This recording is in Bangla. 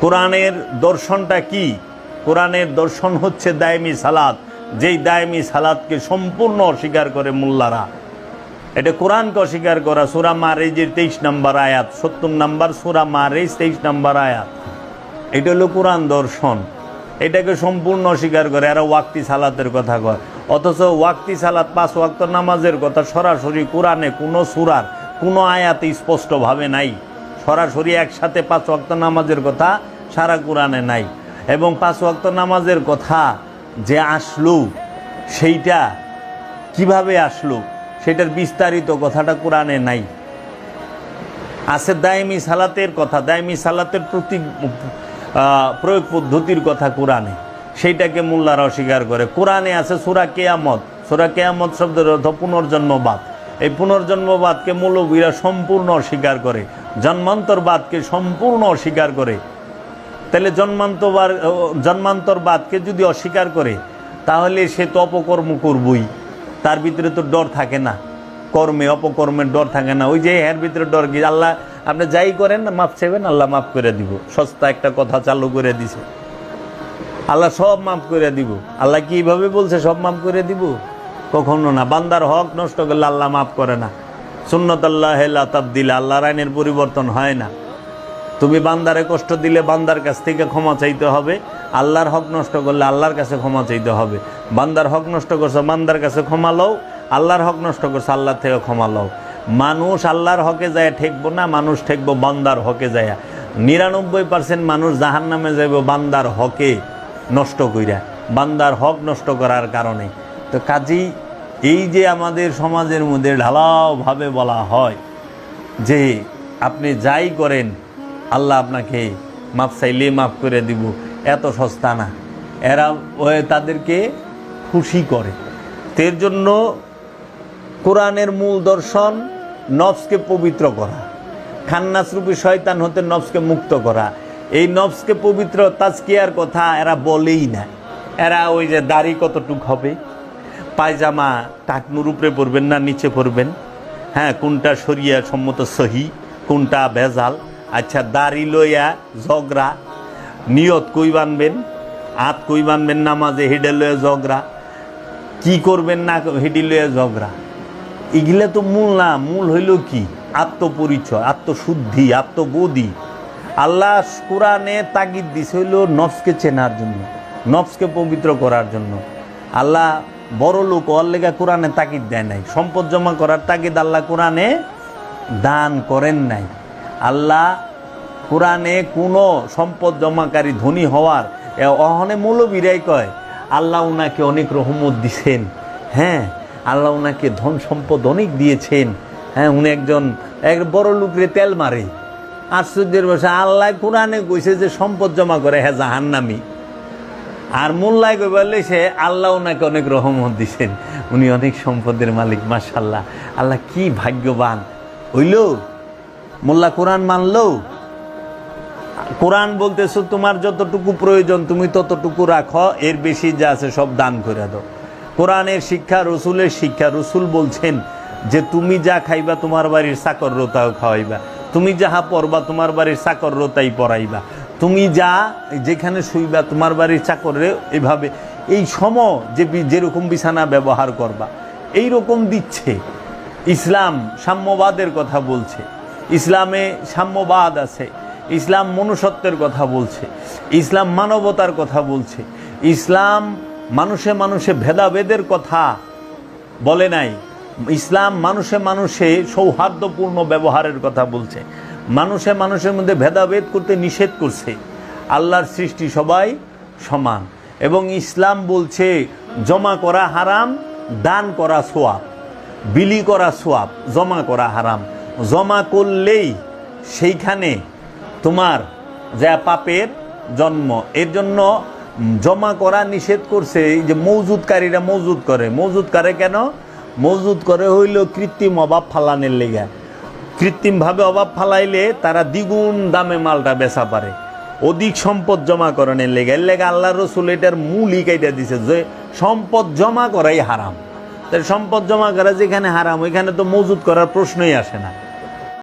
কোরআনের দর্শনটা কি? কোরআনের দর্শন হচ্ছে দায়মি সালাত। যেই দায়মি সালাদকে সম্পূর্ণ অস্বীকার করে মোল্লারা। এটা কোরআনকে অস্বীকার করা। সুরা মারেজের তেইশ নম্বর আয়াত, সত্তর নম্বর সুরা মারেজ তেইশ নম্বর আয়াত। এটা হলো কোরআন দর্শন। এটাকে সম্পূর্ণ অস্বীকার করে। এরা ওয়াক্তি সালাতের কথা কয়। অথচ ওয়াক্তি সালাত পাঁচ ওয়াক্ত নামাজের কথা সরাসরি কোরআনে কোনো সুরার, কোনো আয়াতে স্পষ্টভাবে নাই। সরাসরি একসাথে পাঁচ ওয়াক্ত নামাজের কথা সারা কোরআনে নাই। এবং পাঁচ ওয়াক্ত নামাজের কথা যে আসলো, সেইটা কীভাবে আসলো, সেটার বিস্তারিত কথাটা কোরআনে নাই। আছে দায়মি সালাতের কথা, দায়মি সালাতের প্রতি প্রয়োগ পদ্ধতির কথা কোরআনে। সেইটাকে মোল্লারা অস্বীকার করে। কোরআনে আছে সুরা কেয়ামত। সুরা কেয়ামত শব্দের অর্থ পুনর্জন্মবাদ এই পুনর্জন্মবাদকে মৌলবীরা সম্পূর্ণ অস্বীকার করে, জন্মান্তরবাদকে সম্পূর্ণ অস্বীকার করে। তাহলে জন্মান্তবার জন্মান্তরবাদকে যদি অস্বীকার করে, তাহলে সে তো অপকর্ম করবই। তার ভিতরে তো ডর থাকে না। কর্মে, অপকর্মের ডর থাকে না। ওই যে এর ভিতরে ডর কি? আল্লাহ, আপনি যাই করেন না মাফ চাইবেন, আল্লাহ মাফ করে দিব। সস্তা একটা কথা চালু করে দিছে। আল্লাহ সব মাফ করে দিব। আল্লাহ কি এইভাবে বলছে, সব মাফ করে দিব? কখনো না। বান্দার হক নষ্ট করলে আল্লাহ মাফ করে না। সুন্নত আল্লাহ তাবদিল, আল্লাহর আইনের পরিবর্তন হয় না। তুমি বান্দারে কষ্ট দিলে বান্দার কাছ থেকে ক্ষমা চাইতে হবে। আল্লাহর হক নষ্ট করলে আল্লাহর কাছে ক্ষমা চাইতে হবে। বান্দার হক নষ্ট করছ, বান্দার কাছে ক্ষমা লও। আল্লাহর হক নষ্ট করছ, আল্লাহর থেকে ক্ষমা লও। মানুষ আল্লাহর হকে যায় ঠেকবো না, মানুষ ঠেকবো বান্দার হকে যায়। নিরানব্বই পার্সেন্ট মানুষ জাহান নামে যাইব বান্দার হকে নষ্ট কইরা। বান্দার হক নষ্ট করার কারণে। তো কাজেই এই যে আমাদের সমাজের মধ্যে ঢালাওভাবে বলা হয় যে আপনি যাই করেন, আল্লাহ আপনাকে মাপ চাইলে মাফ করে দিব, এত সস্তা না। এরা তাদেরকে খুশি করে। তো এর জন্য কোরআনের মূল দর্শন নফসকে পবিত্র করা, খান্নাসরূপী শয়তান হতে নফসকে মুক্ত করা। এই নফসকে পবিত্র তাজকিয়ার কথা এরা বলেই না। এরা ওই যে দাড়ি কতটুক হবে? পায়জামা টাকনুর উপরে পরবেন না, নিচে পরবেন। হ্যাঁ কোনটা সরিয়া সম্মত সহি, কোনটা ভেজাল? আচ্ছা দাড়ি লইয়া ঝগড়া, নিয়ত কই বানবেন? আত কই বানবেন নামাজে, হেডে লইয়া ঝগড়া? কি করবেন না হেডি লইয়া ঝগড়া? এগুলা তো মূল না, মূল হইল কি? আত্মপরিচয়, আত্মশুদ্ধি, আত্মবোধি। আল্লাহ কোরআনে তাগিদ দিছে হইল নফসকে চেনার জন্য, নফসকে পবিত্র করার জন্য। আল্লাহ বড় লোক ওর লেগা কোরআনে তাগিদ দেয় নাই। সম্পদ জমা করার তাগিদ আল্লাহ কোরআনে দান করেন নাই। আল্লাহ কোরআনে কোনো সম্পদ জমাকারী ধনী হওয়ার অহনে মৌলবীরাই কয়, আল্লাহ উনাকে অনেক রহমত দিছেন। হ্যাঁ আল্লাহ উনাকে ধন সম্পদ অনেক দিয়েছেন। হ্যাঁ উনি একজন, এক বড় লোকরে তেল মারে। আশ্চর্যের বসে আল্লাহ কোরআনে কইছে যে সম্পদ জমা করে হ্যাঁ জাহান্নামি। আর মোল্লায় বললে সে আল্লাহ ওনাকে অনেক রহমত দিছেন। উনি অনেক সম্পদের মালিক মাশাল্লাহ আল্লাহ কি ভাগ্যবান। হইল? মোল্লা কোরআন মানলো? কোরআন বলতেছো, তোমার যতটুকু প্রয়োজন, তুমি ততটুকু রাখো, এর বেশি যা আছে সব দান করে দাও। কোরআনের শিক্ষা, রসুলের শিক্ষা, রসুল বলছেন যে, তুমি যা খাইবা, তোমার বাড়ির চাকর রোতাও খাওয়াইবা। তুমি যাহা পড়বা তোমার বাড়ির চাকর রোতাই পড়াইবা তুমি যা, যেখানে শুইবা, তোমার বাড়ির চাকরে এভাবে। এই সম যে যেরকম বিছানা ব্যবহার করবা এই রকম দিচ্ছে। ইসলাম সাম্যবাদের কথা বলছে। ইসলামে সাম্যবাদ আছে। ইসলাম মনুষ্যত্বের কথা বলছে। ইসলাম মানবতার কথা বলছে। ইসলাম মানুষে মানুষে ভেদাভেদের কথা বলে নাই। ইসলাম মানুষে মানুষে সৌহার্দ্যপূর্ণ ব্যবহারের কথা বলছে। মানুষে মানুষের মধ্যে ভেদাভেদ করতে নিষেধ করছে। আল্লাহর সৃষ্টি সবাই সমান। এবং ইসলাম বলছে, জমা করা হারাম, দান করা সোয়াব। বিলি করা সোয়াব, জমা করা হারাম। জমা করলেই সেইখানে তোমার যা পাপের জন্ম, এর জন্য জমা করা নিষেধ করছে। এই যে মজুদকারীরা মজুদ করে। মজুদ করে কেন? মজুদ করে হইল কৃত্রিম অভাব ফালানের লেগা। কৃত্রিমভাবে অভাব ফালাইলে তারা দ্বিগুণ দামে মালটা বেচা পারে। অধিক সম্পদ জমা করানোর লেগে। লেগে আল্লাহ রসুল এটার মূলই কাইটা দিছে যে সম্পদ জমা করাই হারাম। তাই সম্পদ জমা করা যেখানে হারাম, ওইখানে তো মজুদ করার প্রশ্নই আসে না।